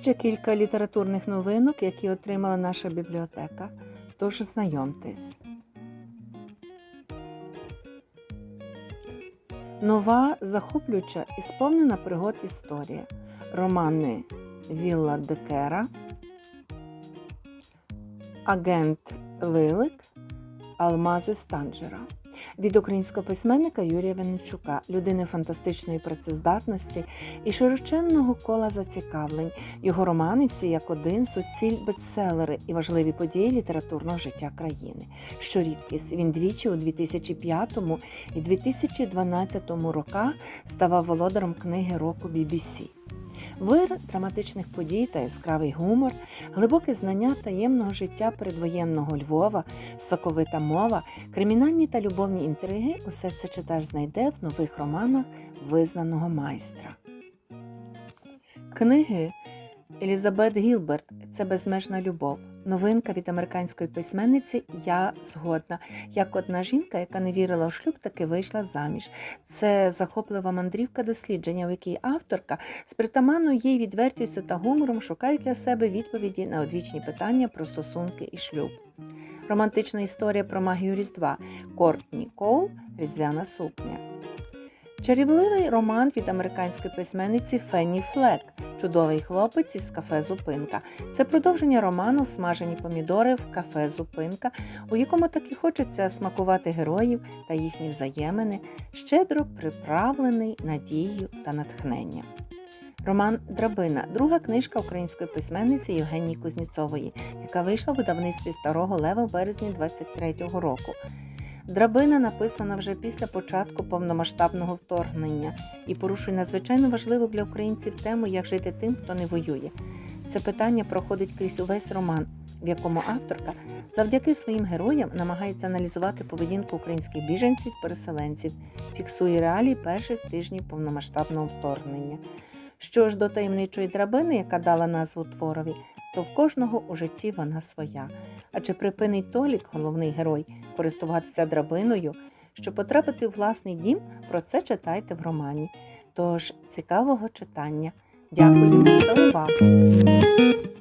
Ще кілька літературних новинок, які отримала наша бібліотека. Тож знайомтесь. Нова, захоплююча і сповнена пригод історія. Романи Вілла Декера, Агент Лилик, Алмази Станджера від українського письменника Юрія Венечука, людини фантастичної працездатності і широченного кола зацікавлень. Його романи всі як один суціль бестселери і важливі події літературного життя країни. Що рідкість, він двічі у 2005 і 2012 роках ставав володарем книги року BBC. Вир драматичних подій та яскравий гумор, глибоке знання таємного життя передвоєнного Львова, соковита мова, кримінальні та любовні інтриги усе це читач знайде в нових романах визнаного майстра. Книги Елізабет Гілберт це безмежна любов. Новинка від американської письменниці Я згодна. Як одна жінка, яка не вірила в шлюб, таки вийшла заміж. Це захоплива мандрівка дослідження, в якій авторка з притаманною їй відвертістю та гумором шукає для себе відповіді на одвічні питання про стосунки і шлюб. Романтична історія про магію Різдва Кортні Коул Різдвяна сукня. Чарівливий роман від американської письменниці Фенні Флек Чудовий хлопець із кафе Зупинка. Це продовження роману Смажені помідори в кафе Зупинка, у якому так і хочеться смакувати героїв та їхні взаємини, щедро приправлений надією та натхненням. Роман Драбина друга книжка української письменниці Євгенії Кузніцової, яка вийшла в видавництві Старого Лева в березні 23-го року. Драбина написана вже після початку повномасштабного вторгнення і порушує надзвичайно важливу для українців тему, як жити тим, хто не воює. Це питання проходить крізь увесь роман, в якому авторка завдяки своїм героям намагається аналізувати поведінку українських біженців-переселенців, фіксує реалії перших тижнів повномасштабного вторгнення. Що ж до таємничої драбини, яка дала назву творові, то в кожного у житті вона своя. А чи припинить Толік, головний герой, користуватися драбиною, щоб потрапити у власний дім, про це читайте в романі. Тож цікавого читання. Дякую за увагу!